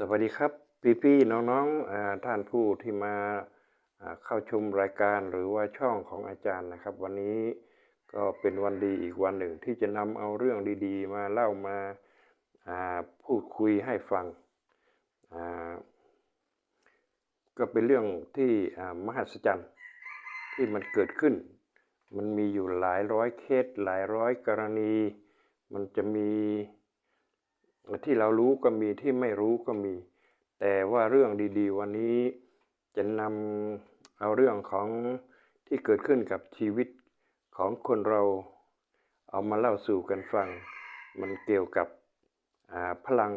สวัสดีครับ พี่ๆน้องๆอ่าท่านผู้ที่มาเข้าชมรายการหรือว่าช่องของอาจารย์นะครับ วันนี้ก็เป็นวันดีอีกวันหนึ่งที่จะนำเอาเรื่องดี ๆ มาเล่ามาพูดคุยให้ฟัง ก็เป็นเรื่องที่มหัศจรรย์ที่มันเกิดขึ้น มันมีอยู่หลายร้อยเคสหลายร้อยกรณี มันจะมี ที่เรารู้ก็มีที่ไม่รู้ก็มี แต่ว่าเรื่องดีๆ วันนี้จะนำเอาเรื่องของที่เกิดขึ้นกับชีวิตของคนเราเอามาเล่าสู่กันฟัง มันเกี่ยวกับพลัง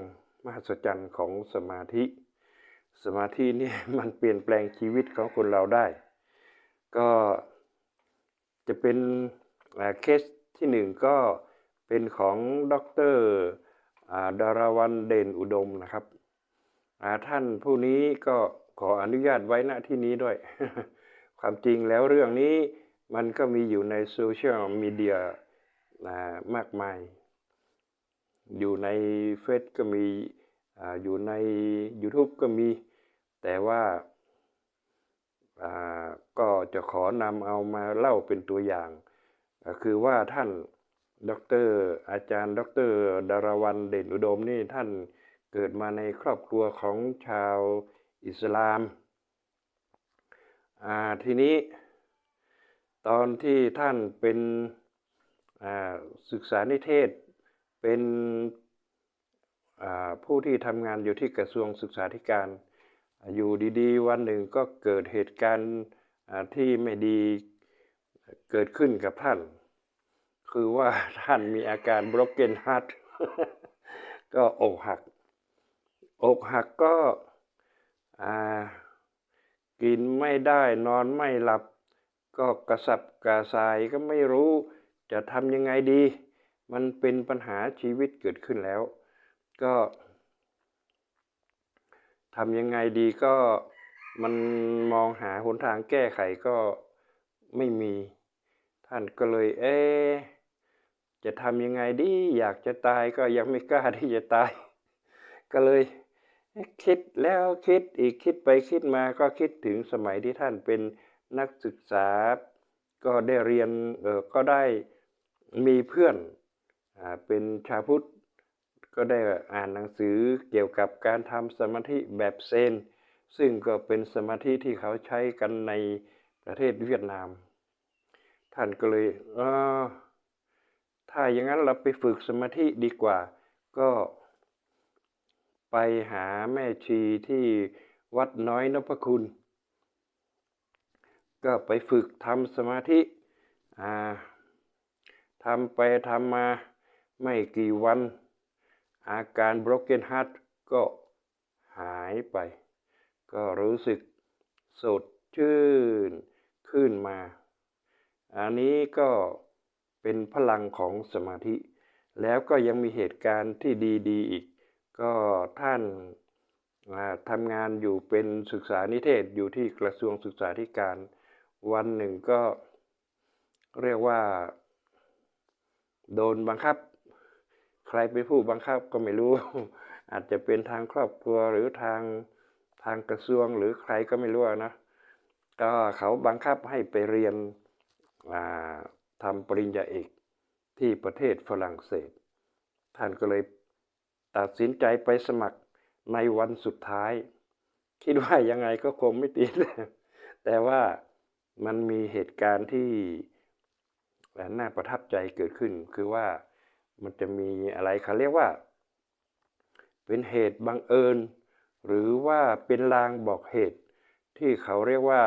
มหัศจรรย์ของสมาธิ สมาธินี่มันเปลี่ยนแปลงชีวิตของคนเราได้ ก็จะเป็นเคสที่หนึ่งก็เป็นของด็อกเตอร์ ดาราวันเด่นอุดมนะครับอ่าท่านผู้นี้ก็ขออนุญาตไว้ณที่นี้ด้วย ความจริงแล้วเรื่องนี้มันก็มีอยู่ในโซเชียลมีเดียอ่ามากมาย อยู่ในเฟซก็มีอ่าอยู่ใน YouTube ก็มี แต่ว่าอ่าก็จะขอนำเอามาเล่าเป็นตัวอย่าง คือว่าท่าน ดอกเตอรอาจารย์ดอกเตอรดารวันเด่นอุดมนี่ท่านเกิดมาในครอบครัวของชาวอิสลามาทีนี้ตอนที่ท่านเป็นศึกษานิเทศเป็นผู้ที่ทำงานอยู่ที่กระทรวงศึกษาธิการ อยู่ดีๆ วันหนึ่งก็เกิดเหตุการณ์ที่ไม่ดีเกิดขึ้นกับท่าน คือว่าท่านมีอาการ broken heart ก็อกหัก อกหักก็กินไม่ได้นอนไม่หลับ ก็กระสับกระส่ายก็ไม่รู้จะทำยังไงดี มันเป็นปัญหาชีวิตเกิดขึ้นแล้ว ก็ทำยังไงดีก็มันมองหาหนทางแก้ไขก็ไม่มี ท่านก็เลย เอ๊ะ จะทำยังไงดี อยากจะตายก็ยังไม่กล้าที่จะตาย ก็เลยคิดแล้วคิดอีกคิดไปคิดมาก็คิดถึงสมัยที่ท่านเป็นนักศึกษา ก็ได้เรียนเออก็ได้มีเพื่อนอ่าเป็นชาพุทธก็ได้อ่านหนังสือเกี่ยวกับการทำสมาธิแบบเซน ซึ่งก็เป็นสมาธิที่เขาใช้กันในประเทศเวียดนาม ท่านก็เลยเออ ถ้าอย่างนั้นเราไปฝึกสมาธิดีกว่า ก็ไปหาแม่ชีที่วัดน้อยนพคุณ ก็ไปฝึกทำสมาธิาทำไปทำมาไม่กี่วัน อาการ broken heart ก็หายไป ก็รู้สึกสดชื่นขึ้นมา อันนี้ก็ เป็นพลังของสมาธิ แล้วก็ยังมีเหตุการณ์ที่ดีๆอีก ก็ท่านทำงานอยู่เป็นศึกษานิเทศอยู่ที่กระทรวงศึกษาธิการ วันหนึ่งก็เรียกว่า โดนบังคับ ใครเป็นผู้บังคับก็ไม่รู้ อาจจะเป็นทางครอบครัวหรือทางทางกระทรวงหรือใครก็ไม่รู้นะ ก็เขาบังคับให้ไปเรียน ทำปริญญาเอกที่ประเทศฝรั่งเศส ท่านก็เลยตัดสินใจไปสมัครในวันสุดท้าย คิดว่ายังไงก็คงไม่ติด แต่ว่ามันมีเหตุการณ์ที่น่าประทับใจเกิดขึ้น คือว่ามันจะมีอะไรเขาเรียกว่า เป็นเหตุบังเอิญ หรือว่าเป็นลางบอกเหตุ ที่เขาเรียกว่า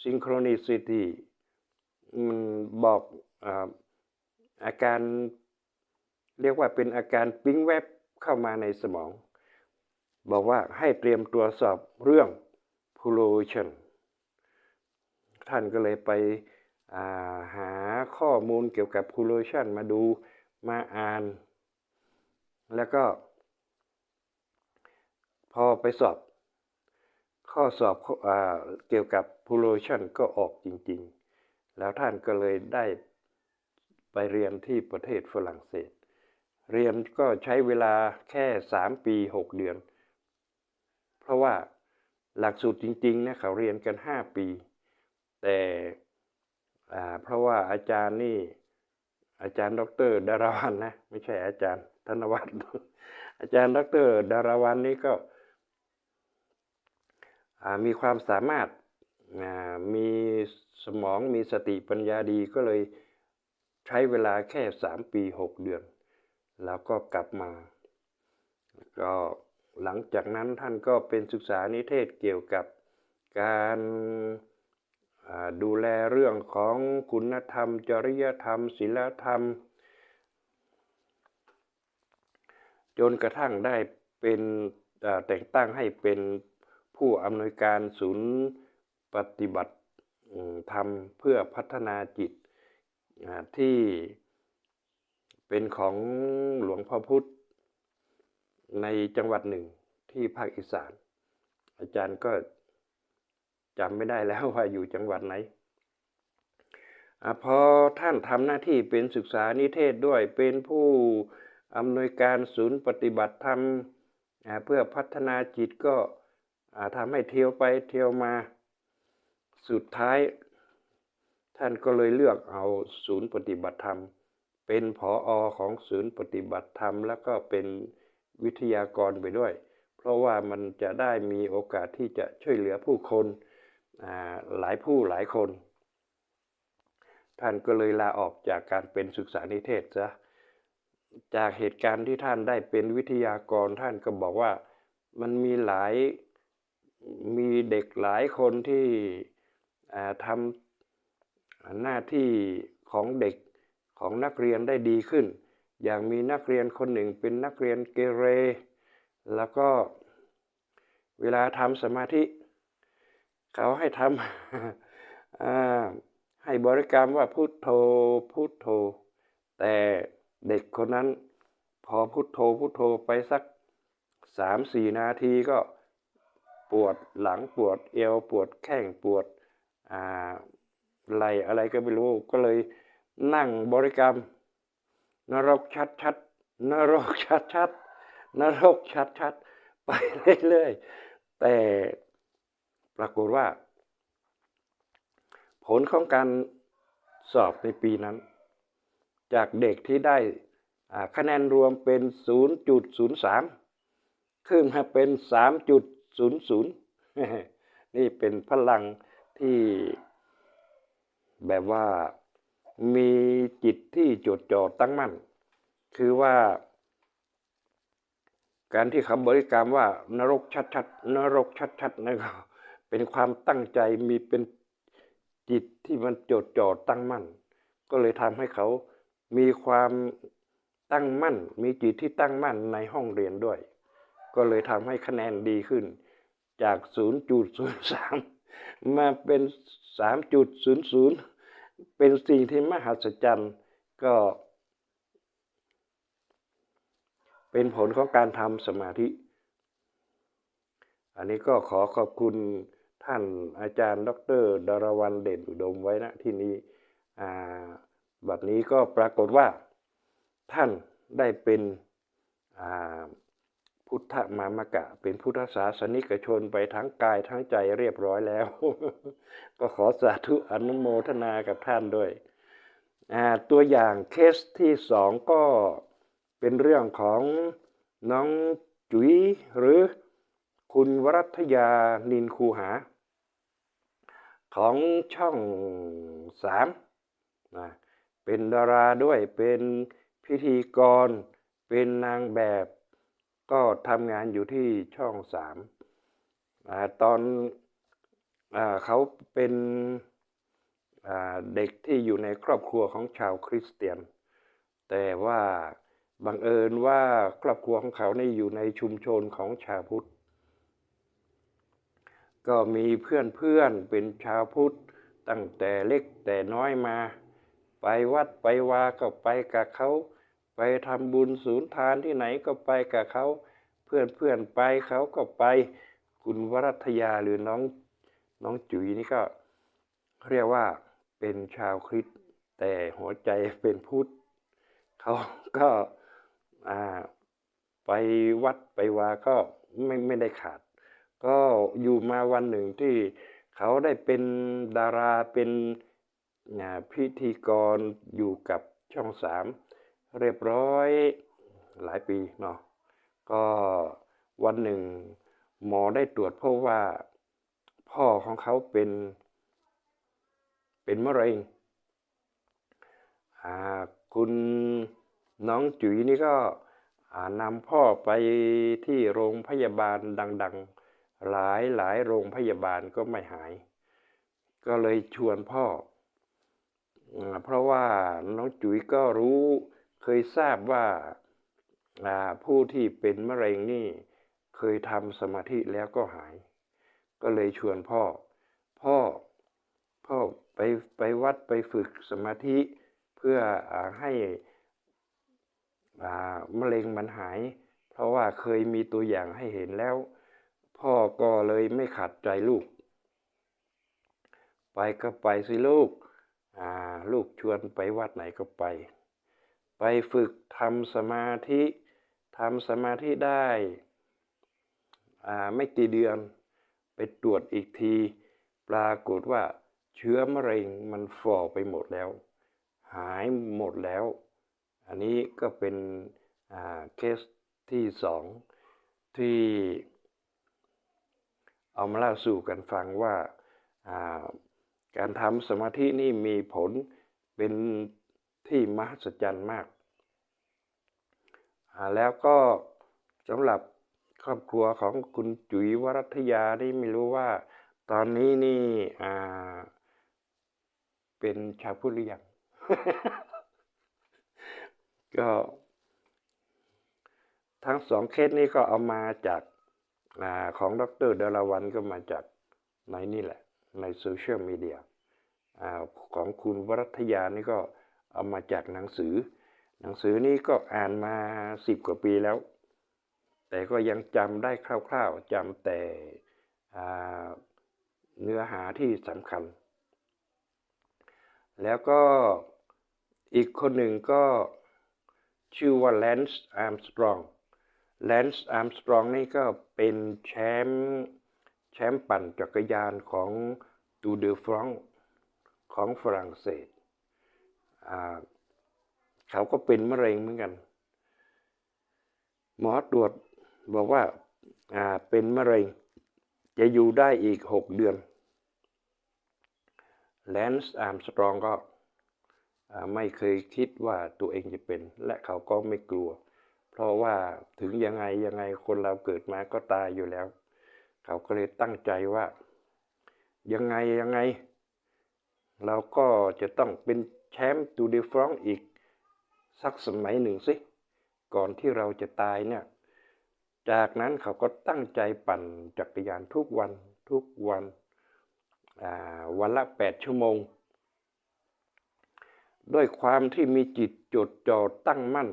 synchronicity มันบอก อาการเรียกว่าเป็นอาการปิ๊งแวบเข้ามาในสมอง บอกว่าให้เตรียมตรวจสอบเรื่อง pollution ท่านก็เลยไปาหาข้อมูลเกี่ยวกับ pollution มาดูมาอ่าน แล้วก็ พอไปสอบ ข้อสอบอเกี่ยวกับ pollution ก็ออกจริง ๆ แล้วท่านก็เลยได้ ไปเรียนที่ประเทศฝรั่งเศส เรียนก็ใช้เวลาแค่สามปีหกเดือน เพราะว่าหลักสูตรจริงๆนี่ยเขาเรียนกันห้าปี แต่เพราะว่าอาจารย์นี่อาจารย์ดรดาราวันนะไม่ใช่อาจารย์ธนวัฒน์อาจารย์ดรดาราวันนี่ก็มีความสามารถมีสมองมีสติปัญญาดีก็เลย ใช้เวลาแค่สามปีหกเดือน แล้วก็กลับมา ก็หลังจากนั้นท่านก็เป็นศึกษานิเทศเกี่ยวกับการดูแลเรื่องของคุณธรรม จริยธรรมศีลธรรม จนกระทั่งได้เป็นแต่งตั้งให้เป็นผู้อำนวยการศูนย์ปฏิบัติธรรมเพื่อพัฒนาจิต ที่เป็นของหลวงพ่อพุธในจังหวัดหนึ่งที่ภาคอีสาน อาจารย์ก็จำไม่ได้แล้วว่าอยู่จังหวัดไหนอพอท่านทำหน้าที่เป็นศึกษานิเทศด้วยเป็นผู้อำนวยการศูนย์ปฏิบัติธรรมเพื่อพัฒนาจิตก็ทำให้เที่ยวไปเที่ยวมา สุดท้าย ท่านก็เลยเลือกเอาศูนย์ปฏิบัติธรรม เป็นผออของศูนย์ปฏิบัติธรรม แล้วก็เป็นวิทยากรไปด้วย เพราะว่ามันจะได้มีโอกาสที่จะช่วยเหลือผู้คนหลายผู้หลายคน ท่านก็เลยลาออกจากการเป็นศึกษานิเทศซะจากเหตุการณ์ที่ท่านได้เป็นวิทยากรท่านก็บอกว่ามันมีหลายมีเด็กหลายคนที่ทำ หน้าที่ของเด็กของนักเรียนได้ดีขึ้น อย่างมีนักเรียนคนหนึ่งเป็นนักเรียนเกเร แล้วก็เวลาทำสมาธิ เขาให้ทำให้บริกรรมว่าพุทโธพุทโธ แต่เด็กคนนั้น พอพุทโธพุทโธไปสักสามสี่นาทีก็ปวดหลังปวดเอวปวดแข้งปวดอ่า ไหลอะไรก็ไม่รู้ ก็เลยนั่งบริกรรม นรกชัดชัดนรกชัดชัดนรกชัดชัดไปเรื่อยๆแต่ปรากฏว่า ผลของการสอบในปีนั้น จากเด็กที่ได้คะแนนรวมเป็น 0.03 ขึ้นมาเป็น 3.00 นี่เป็นพลังที่ แบบว่ามีจิตที่จดจ่อตั้งมั่น คือว่า การที่คำบริกรรมว่านรกชัดๆนรกชัดๆนั่นก็เป็นความตั้งใจมีเป็นจิตที่มันจดจ่อตั้งมั่น ก็เลยทำให้เขามีความตั้งมั่น มีจิตที่ตั้งมั่นในห้องเรียนด้วย ก็เลยทำให้คะแนนดีขึ้น จาก 0.03 มาเป็น 3.00 เป็นสิ่งที่มหัศจรรย์ก็ เป็นผลของการทำสมาธิ อันนี้ก็ขอขอบคุณท่านอาจารย์ ดรดารวันเด่นอุดมไว้นะที่นี้อ่าบัดนี้ก็ปรากฏว่าท่านได้เป็นอ่า พุทธมามกะ เป็นพุทธศาสนิกชนไปทั้งกายทั้งใจเรียบร้อยแล้ว ก็ขอสาธุอนุโมทนากับท่านด้วย ตัวอย่างเคสที่สองก็เป็นเรื่องของน้องจุ๋ยหรือคุณวรัตยานินคูหา ของช่องสามนะเป็นดาราด้วยเป็นพิธีกร เป็นนางแบบ ก็ทำงานอยู่ที่ช่องสามอตอนอเขาเป็นเด็กที่อยู่ในครอบครัวของชาวคริสเตียน แต่ว่าบังเอิญว่าครอบครัวของเขานี่อยู่ในชุมชนของชาวพุทธ ก็มีเพื่อนเพื่อนๆเป็นชาวพุทธตั้งแต่เล็กแต่น้อยมา ไปวัดไปวาก็ไปกับเขา ไปทำบุญศูนย์ทานที่ไหนก็ไปกับเขา เพื่อนเพื่อนๆไปเขาก็ไปคุณวรัตยาหรือน้องน้องจุ๋ยนี่ก็ เรียกว่าเป็นชาวคริสต์แต่หัวใจเป็นพุทธเขาก็อ่าไปวัดไปวาก็ไม่ไม่ได้ขาดก็ก็อยู่มาวันหนึ่งที่เขาได้เป็นดาราเป็นอ่าพิธีกรอยู่กับช่องสาม เรียบร้อยหลายปีเนาะก็วันหนึ่งหมอได้ตรวจพบว่าพ่อของเขาเป็น เป็นมะเร็งคุณน้องจุ๋ยนี่ก็นำพ่อไปที่โรงพยาบาลดัง ๆ หลายหลายโรงพยาบาลก็ไม่หาย ก็เลยชวนพ่ออเพราะว่าน้องจุ๋ยก็รู้ เคยทราบว่าผู้ที่เป็นมะเร็งนี่เคยทำสมาธิแล้วก็หาย ก็เลยชวนพ่อ พ่อพ่อไปไปวัดไปฝึกสมาธิเพื่ออให้มะเร็งมันหาย เพราะว่าเคยมีตัวอย่างให้เห็นแล้ว พ่อก็เลยไม่ขัดใจลูก ไปก็ไปสิลูกลูกชวนไปวัดไหนก็ไป ไปฝึกทำสมาธิทำสมาธิได้ไม่กี่เดือน ไปตรวจอีกที ปรากฏว่าเชื้อมะเร็งมันฝ่อไปหมดแล้ว หายหมดแล้ว อันนี้ก็เป็นเคสที่สองที่เอามาเล่าสู่กันฟังว่าการทำสมาธินี่มีผลเป็น ที่มหัศจรรย์มากาแล้วก็สำหรับครอบครัวของคุณจุ๋ยวรัตยานี่ไม่รู้ว่า ตอนนี้นี่เป็นชาวพุทธหรือยังก็ทั้งสองเคสนี้ก็เอามาจากอาของดรดาราวันก็มาจากในนี่แหละ ในโซเชียลมีเดียของคุณวรัตยานี่ก็ เอามาจากหนังสือ หนังสือนี้ก็อ่านมาสิบกว่าปีแล้ว แต่ก็ยังจำได้คร่าวๆจำแต่เนื้อหาที่สำคัญ แล้วก็อีกคนหนึ่งก็ชื่อว่าแลนซ์อาร์มสตรองแลนซ์อาร์มสตรองนี่ก็เป็นแชมป์แชมป์ปั่นจักรยานของตูเดอฟรองของฝรั่งเศส เขาก็เป็นมะเร็งเหมือนกัน หมอตรวจบอกว่าเป็นมะเร็ง จะอยู่ได้อีกหกเดือนแลนซ์อาร์มสตรองก็ไม่เคยคิดว่าตัวเองจะเป็น และเขาก็ไม่กลัว เพราะว่าถึงยังไงยังไงคนเราเกิดมาก็ตายอยู่แล้ว เขาก็เลยตั้งใจว่า ยังไงยังไง เราก็จะต้องเป็น แชมป์ตูดีฟรองอีกสักสมัยหนึ่งสิก่อนที่เราจะตายเนี่ย จากนั้นเขาก็ตั้งใจปั่นจักรยานทุกวันทุกวันวันละแปดชั่วโมง ด้วยความที่มีจิตจดจ่อตั้งมั่น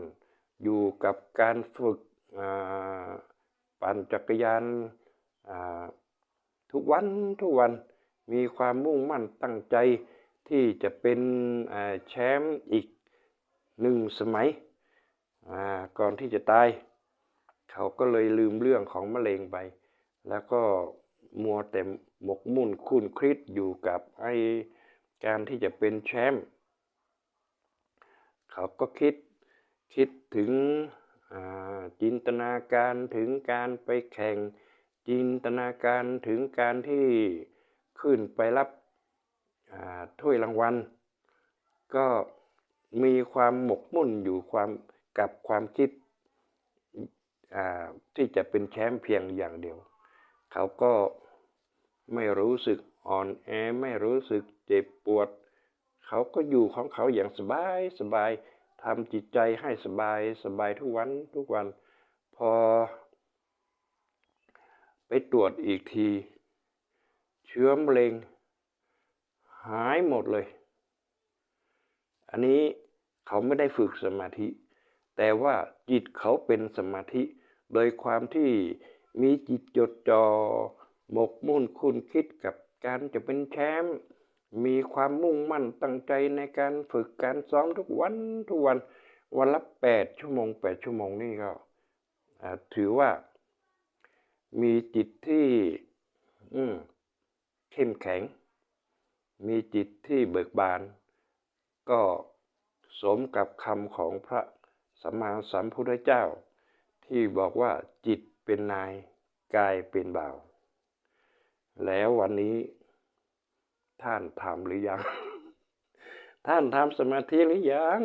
อยู่กับการฝึกปั่นจักรยานทุกวันทุกวันมีความมุ่งมั่นตั้งใจ ที่จะเป็นแชมป์อีกหนึ่งสมัยก่อนที่จะตาย เขาก็เลยลืมเรื่องของมะเร็งไป แล้วก็มัวแต่หมกมุ่นคุ้นคิดอยู่กับไอการที่จะเป็นแชมป์เขาก็คิดคิดถึงจินตนาการถึงการไปแข่งจินตนาการถึงการที่ขึ้นไปรับ ถ้วยรางวัล ก็มีความหมกมุ่นอยู่ความกับความคิดที่จะเป็นแชมป์เพียงอย่างเดียว เขาก็ไม่รู้สึกอ่อนแอไม่รู้สึกเจ็บปวด เขาก็อยู่ของเขาอย่างสบายสบายทำจิตใจให้สบายสบายทุกวันทุกวัน พอ ไปตรวจอีกที เชื้อมะเร็ง หายหมดเลย อันนี้เขาไม่ได้ฝึกสมาธิ แต่ว่าจิตเขาเป็นสมาธิ โดยความที่มีจิตจดจอ่อหมกมุ่นคุณคิดกับการจะเป็นแชมป์มีความมุ่งมั่นตั้งใจในการฝึกการซ้อมทุกวันทุกวันวันละแปดชั่วโมงแปดชั่วโมงนี่ก็ถือว่า มีจิตที่เข้มแข็ง มีจิตที่เบิกบาน ก็สมกับคำของพระสัมมาสัมพุทธเจ้า ที่บอกว่าจิตเป็นนายกายเป็นบ่าว แล้ววันนี้ท่านทำหรือยัง ท่านทำสมาธิหรือยัง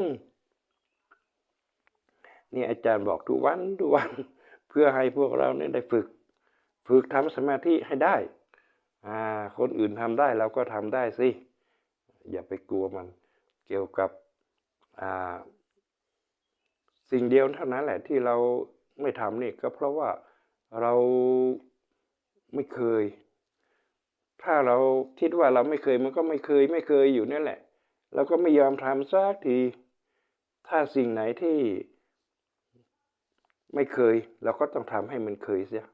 นี่อาจารย์บอกทุกวันทุกวัน เพื่อให้พวกเราเนี่ยได้ฝึก ฝึกทำสมาธิให้ได้ อ่าคนอื่นทำได้เราก็ทำได้สิ อย่าไปกลัวมันเกี่ยวกับอ่าสิ่งเดียวเท่านั้นแหละที่เราไม่ทำนี่ก็เพราะว่าเราไม่เคย ถ้าเราคิดว่าเราไม่เคยมันก็ไม่เคยไม่เคยอยู่นั่นแหละเราก็ไม่ยอมทำสักที ถ้าสิ่งไหนที่ไม่เคย เราก็ต้องทำให้มันเคยเสีย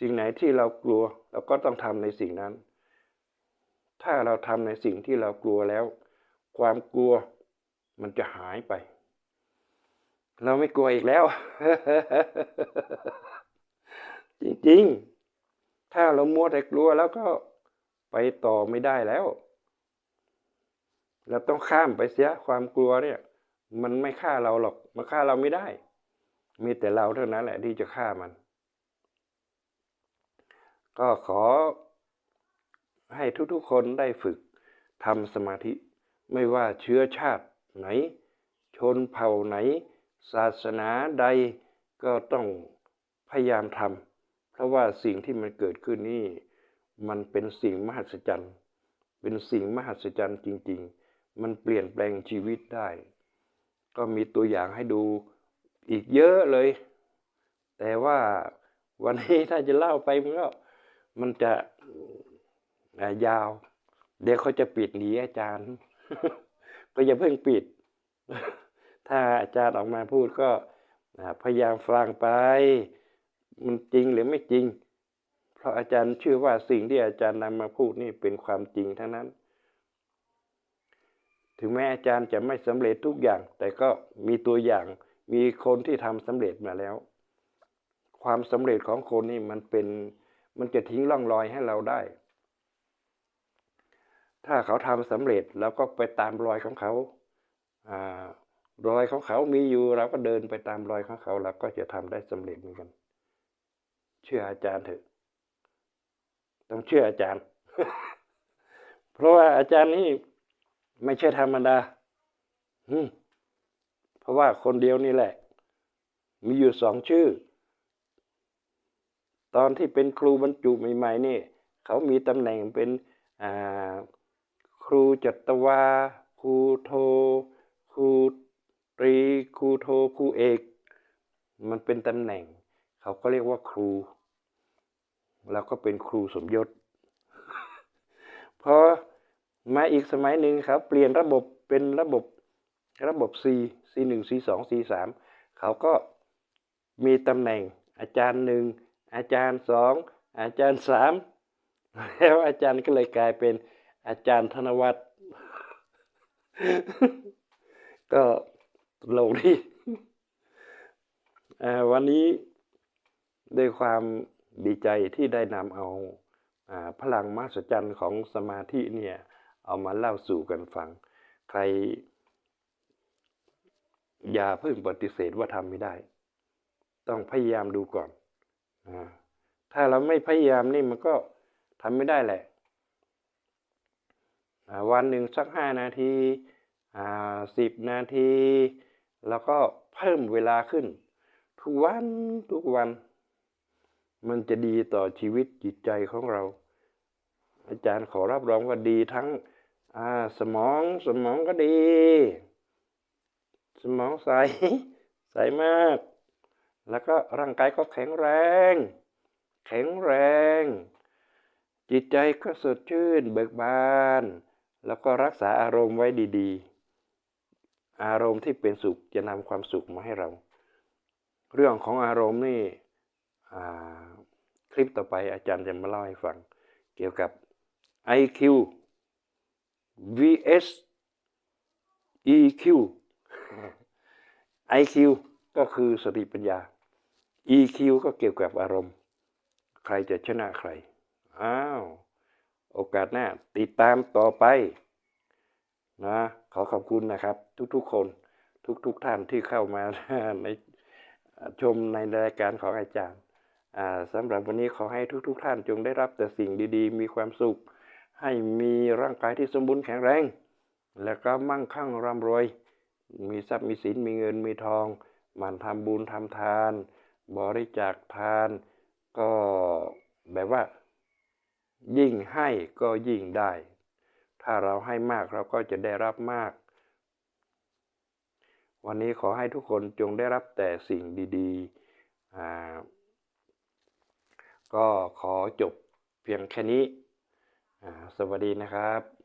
สิ่งไหนที่เรากลัวเราก็ต้องทำในสิ่งนั้น ถ้าเราทำในสิ่งที่เรากลัวแล้ว ความกลัวมันจะหายไป เราไม่กลัวอีกแล้ว จริงๆ ถ้าเรามัวแต่กลัวแล้วก็ไปต่อไม่ได้แล้ว เราต้องข้ามไปเสียความกลัวเนี่ย มันไม่ฆ่าเราหรอก มันฆ่าเราไม่ได้ มีแต่เราเท่านั้นแหละที่จะฆ่ามัน ก็ขอให้ทุกๆคนได้ฝึกทำสมาธิ ไม่ว่าเชื้อชาติไหน ชนเผ่าไหน ศาสนาใดก็ต้องพยายามทำเพราะว่าสิ่งที่มันเกิดขึ้นนี่ มันเป็นสิ่งมหัศจรรย์ เป็นสิ่งมหัศจรรย์จริง ๆ มันเปลี่ยนแปลงชีวิตได้ ก็มีตัวอย่างให้ดูอีกเยอะเลย แต่ว่าวันนี้ถ้าจะเล่าไปมันก็ มันจะยาว เดี๋ยวเขาจะปิดหนีอาจารย์ ก็อย่าเพิ่งปิด ถ้าอาจารย์ออกมาพูดก็พยายามฟังไป มันจริงหรือไม่จริง เพราะอาจารย์เชื่อว่าสิ่งที่อาจารย์นำมาพูดนี่เป็นความจริงทั้งนั้น ถึงแม้อาจารย์จะไม่สำเร็จทุกอย่าง แต่ก็มีตัวอย่าง มีคนที่ทำสำเร็จมาแล้ว ความสำเร็จของคนนี่มันเป็น มันจะทิ้งร่องรอยให้เราได้ ถ้าเขาทำสำเร็จเราก็ไปตามรอยของเขาอรอยของเขามีอยู่เราก็เดินไปตามรอยของเขาเราก็จะทำได้สำเร็จเหมือนกัน เชื่ออาจารย์เถอะ ต้องเชื่ออาจารย์ เพราะว่าอาจารย์นี่ไม่ใช่ธรรมดาเพราะว่าคนเดียวนี่แหละ มีอยู่สองชื่อ ตอนที่เป็นครูบรรจุใหม่ๆนี่เขามีตำแหน่งเป็นครูจัตวา ครูโท ครูตรี ครูโท ครูเอก มันเป็นตำแหน่ง เขาก็เรียกว่าครู แล้วก็เป็นครูสมยศพอมาอีกสมัยหนึ่งครับ เปลี่ยนระบบเป็นระบบระบบ C C หนึ่ง C สอง C สามเขาก็มีตำแหน่งอาจารย์หนึ่ง อาจารย์สองอาจารย์สามแล้วอาจารย์ก็เลยกลายเป็นอาจารย์ธนวัฒน์ก็ลงที่วันนี้ด้วยความดีใจที่ได้นำเอาพลังมหัศจรรย์ของสมาธิเนี่ย เอามาเล่าสู่กันฟัง ใคร อย่าเพิ่งปฏิเสธว่าทำไม่ได้ ต้องพยายามดูก่อน ถ้าเราไม่พยายามนี่มันก็ทำไม่ได้แหละ วันหนึ่งสักห้านาทีสิบนาที แล้วก็เพิ่มเวลาขึ้น ทุกวันทุกวัน มันจะดีต่อชีวิตจิตใจของเรา อาจารย์ขอรับรองว่าดีทั้งสมองสมองก็ดี สมองใส ใสมาก แล้วก็ร่างกายก็แข็งแรง แข็งแรง จิตใจก็สดชื่นเบิกบาน แล้วก็รักษาอารมณ์ไว้ดีๆ อารมณ์ที่เป็นสุขจะนำความสุขมาให้เรา เรื่องของอารมณ์นี่คลิปต่อไปอาจารย์จะมาเล่าให้ฟัง เกี่ยวกับ IQ vs EQ IQ ก็คือสติปัญญา EQ ก็เกี่ยวกับอารมณ์ ใครจะชนะใคร อ้าว โอกาสหน้า ติดตามต่อไป นะ ขอขอบคุณนะครับ ทุกๆคน ทุกๆท่านที่เข้ามาในชมในรายการของอาจารย์สำหรับวันนี้ขอให้ทุกๆท่านจงได้รับแต่สิ่งดีๆ มีความสุข ให้มีร่างกายที่สมบูรณ์แข็งแรง แล้วก็มั่งคั่งร่ำรวย มีทรัพย์มีสินมีเงินมีทอง มันทำบุญทำทาน บริจาคทานก็แบบว่า ยิ่งให้ก็ยิ่งได้ ถ้าเราให้มากเราก็จะได้รับมาก วันนี้ขอให้ทุกคนจงได้รับแต่สิ่งดีๆ ก็ขอจบเพียงแค่นี้ สวัสดีนะครับ